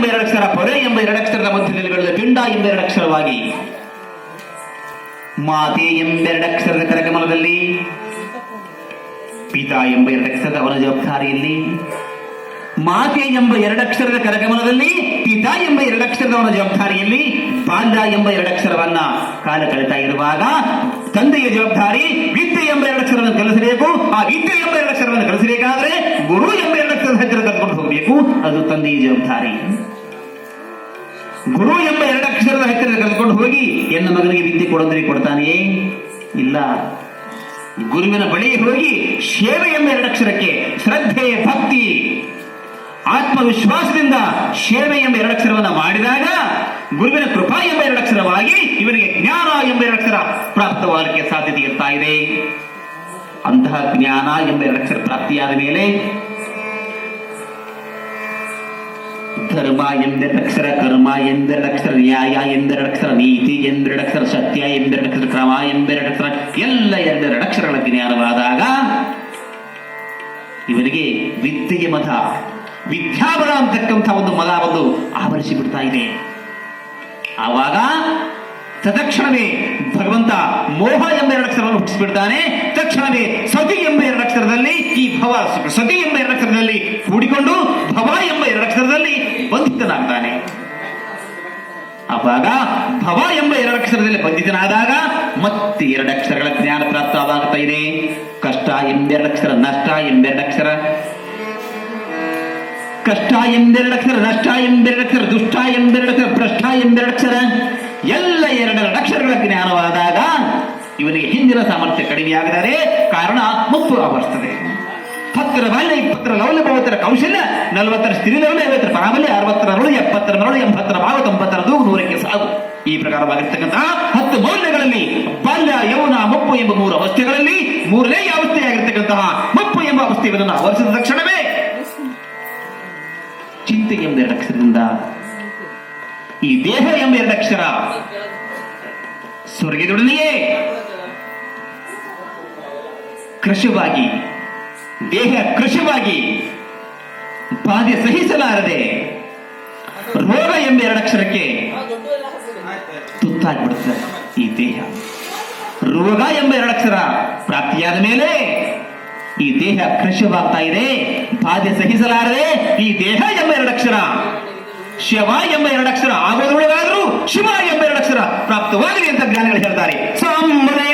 ಎಂಬ ಅಕ್ಷರ, ಪೊರೆ ಎಂಬ ಎರಡಕ್ಷರದ ಮಧ್ಯದಲ್ಲಿ ಬೆಳೆದ ಪಿಂಡ ಎಂಬ ಎರಡಕ್ಷರವಾಗಿ ಮಾತೆ ಎಂಬೆರಡಕ್ಷರದ ಕರಕಮಲದಲ್ಲಿ ಪಿತಾ ಎಂಬ ಎರಡಕ್ಷರದ ಅವನ ಜವಾಬ್ದಾರಿಯಲ್ಲಿ ಮಾತೆ ಎಂಬ ಎರಡಕ್ಷರದ ಕರಗಮನದಲ್ಲಿ, ಪಿತಾ ಎಂಬ ಎರಡಕ್ಷರದ ಅವನ ಜವಾಬ್ದಾರಿಯಲ್ಲಿ ಬಾಲ್ಯ ಎಂಬ ಎರಡಕ್ಷರವನ್ನ ಕಾಲ ಕಳಿತಾ ಇರುವಾಗ ತಂದೆಯ ಜವಾಬ್ದಾರಿ ವಿದ್ಯೆ ಎಂಬ ಎರಡಕ್ಷರವನ್ನು ಕಲಿಸಬೇಕು. ಆ ವಿದ್ಯೆ ಎಂಬ ಎರಡಕ್ಷರವನ್ನು ಕಲಿಸಬೇಕಾದ್ರೆ ಗುರು ಎಂಬ ಎರಡಕ್ಷರದ ಹತ್ತಿರ ಕರ್ಕೊಂಡು ಹೋಗಬೇಕು ಅದು ತಂದೆಯ ಜವಾಬ್ದಾರಿ. ಗುರು ಎಂಬ ಎರಡಕ್ಷರದ ಹತ್ತಿರ ಕರೆದುಕೊಂಡು ಹೋಗಿ, ಎನ್ನ ಮಗನಿಗೆ ವಿದ್ಯೆ ಕೊಡೋದ್ರೆ ಕೊಡ್ತಾನೆಯೇ? ಇಲ್ಲ. ಗುರುವಿನ ಬಳಿ ಹೋಗಿ ಸೇವೆ ಎಂಬ ಎರಡಕ್ಷರಕ್ಕೆ ಶ್ರದ್ಧೆ, ಭಕ್ತಿ, ಆತ್ಮವಿಶ್ವಾಸದಿಂದ ಸೇವೆ ಎಂಬ ಎರಡಕ್ಷರವನ್ನ ಮಾಡಿದಾಗ, ಗುರುವಿನ ಕೃಪಾ ಎಂಬ ಎರಡಕ್ಷರವಾಗಿ ಇವನಿಗೆ ಜ್ಞಾನ ಎಂಬ ಎರಡಕ್ಷರ ಪ್ರಾಪ್ತವಾಗಲಿಕ್ಕೆ ಸಾಧ್ಯತೆ ಇರ್ತಾ ಇದೆ. ಅಂತಹ ಜ್ಞಾನ ಎಂಬ ಎರಡಕ್ಷರ ಪ್ರಾಪ್ತಿಯಾದ ಮೇಲೆ ಧರ್ಮ ಎಂದೆರಡಕ್ಷರ ಕರ್ಮ ಎಂದೆರಡಕ್ಷರ ನ್ಯಾಯ ಎಂದೆರಡಕ್ಷರ ನೀತಿ ಎಂದೆರಡಕ್ಷರ ಸತ್ಯ ಎಂದೆರಡಕ್ಷರ ಕ್ರಮ ಎಂದೆರಡಕ್ಷರ ಎಲ್ಲ ಎರಡೆರಡಕ್ಷರಗಳ ಜ್ಞಾನವಾದಾಗ ಇವರಿಗೆ ವಿದ್ಯೆಯ ಮತ ವಿದ್ಯಾಬಲ ಅಂತಕ್ಕಂಥ ಒಂದು ಮತ ಒಂದು ಆವರಿಸಿ ಬಿಡ್ತಾ ಇದೆ. ಆವಾಗ ತಕ್ಷಣವೇ ಭಗವಂತ ಮೋಹ ಎಂಬ ಎರಡಕ್ಷರವನ್ನು ಹುಟ್ಟಿಸಿಬಿಡ್ತಾನೆ. ತಕ್ಷಣವೇ ಸತಿ ಎಂಬ ಎರಡಕ್ಷರದಲ್ಲಿ ಈ ಭವ, ಸತಿ ಎಂಬ ಎರಡಕ್ಷರದಲ್ಲಿ ಕೂಡಿಕೊಂಡು ಭವ ಬಂಧಿತನಾಗ್ತಾನೆ. ಅವಾಗ ಭವ ಎಂಬ ಎರಡಕ್ಷರದಲ್ಲಿ ಬಂಧಿತನಾದಾಗ ಮತ್ತೆ ಎರಡಕ್ಷರಗಳ ಜ್ಞಾನ ಪ್ರಾಪ್ತವಾಗ್ತಾ ಇದೆ. ಕಷ್ಟ ಎಂಬೆರಡಕ್ಷರ ನಷ್ಟ ಎಂಬೆರಡಕ್ಷರ ಕಷ್ಟ ಎಂಬೆರಡಕ್ಷರ ನಷ್ಟ ಎಂಬೆರಡಕ್ಷರ ದುಷ್ಟ ಎಂಬೆರಡಕ್ಷರ ಭ್ರಷ್ಟ ಎಂಬೆರಡಕ್ಷರ ಎಲ್ಲ ಎರಡೆರಡು ಅಕ್ಷರಗಳ ಜ್ಞಾನವಾದಾಗ ಇವನಿಗೆ ಹಿಂದಿನ ಸಾಮರ್ಥ್ಯ ಕಡಿಮೆಯಾಗದರೆ ಕಾರಣ ಮುಪ್ಪು ಆವರಿಸ್ತದೆ ಹತ್ತರ ಬಾಲ್ಯ ಇಪ್ಪತ್ತರ ಲವಲ್ಯ ಮೂವತ್ತರ ಕೌಶಲ್ಯ, ನಲವತ್ತರ ಸ್ತ್ರೀ ಲೌಲ್ಯ ಐವತ್ತರ ಪ್ರಾಬಲ್ಯ, ಅರವತ್ತರ ಮರಳು, ಎಪ್ಪತ್ತರ ಮರಳು, ಎಂಬತ್ತರ ಭಾವ ತೊಂಬತ್ತರ ದೂ ನೂರಕ್ಕೆ ಸಾಗು. ಈ ಪ್ರಕಾರವಾಗಿರ್ತಕ್ಕಂತಹ ಹತ್ತು ಮೌಲ್ಯಗಳಲ್ಲಿ ಬಾಲ್ಯ ಯೌನ ಮುಪ್ಪು ಎಂಬ ಮೂರು ಅವಸ್ಥೆಗಳಲ್ಲಿ ಮೂರನೇ ಅವಸ್ಥೆಯಾಗಿರ್ತಕ್ಕಂತಹ ಮುಪ್ಪು ಎಂಬ ಅವಸ್ಥೆಯನ್ನು ಆವರಿಸಿದ ತಕ್ಷಣವೇ ಚಿಂತೆ ಎಂಬ ಎರಡಕ್ಷರದಿಂದ ಈ ದೇಹ ಎಂಬ ಎರಡಕ್ಷರ ಸ್ವರ್ಗದೊಡನೆಯೇ ಕೃಶವಾಗಿ ದೇಹ ಕೃಶವಾಗಿ ಬಾಧೆ ಸಹಿಸಲಾರದೆ ರೋಗ ಎಂಬ ಎರಡಕ್ಷರಕ್ಕೆ ತುತ್ತಾಗ್ಬಿಡುತ್ತೆ ಈ ದೇಹ. ರೋಗ ಎಂಬ ಎರಡಕ್ಷರ ಪ್ರಾಪ್ತಿಯಾದ ಮೇಲೆ ಈ ದೇಹ ಕೃಶವಾಗ್ತಾ ಇದೆ, ಬಾಧೆ ಸಹಿಸಲಾರದೆ ಈ ದೇಹ ಎಂಬ ಎರಡಕ್ಷರ, ಶಿವ ಎಂಬ ಎರಡಕ್ಷರ ಆಗೋದ್ರೊಳಗಾದರೂ ಶಿವ ಎಂಬ ಎರಡಕ್ಷರ ಪ್ರಾಪ್ತವಾಗಲಿ ಅಂತ ಜ್ಞಾನಿಗಳು ಹೇಳ್ತಾರೆ. ಪರಮೇಶ್ವರ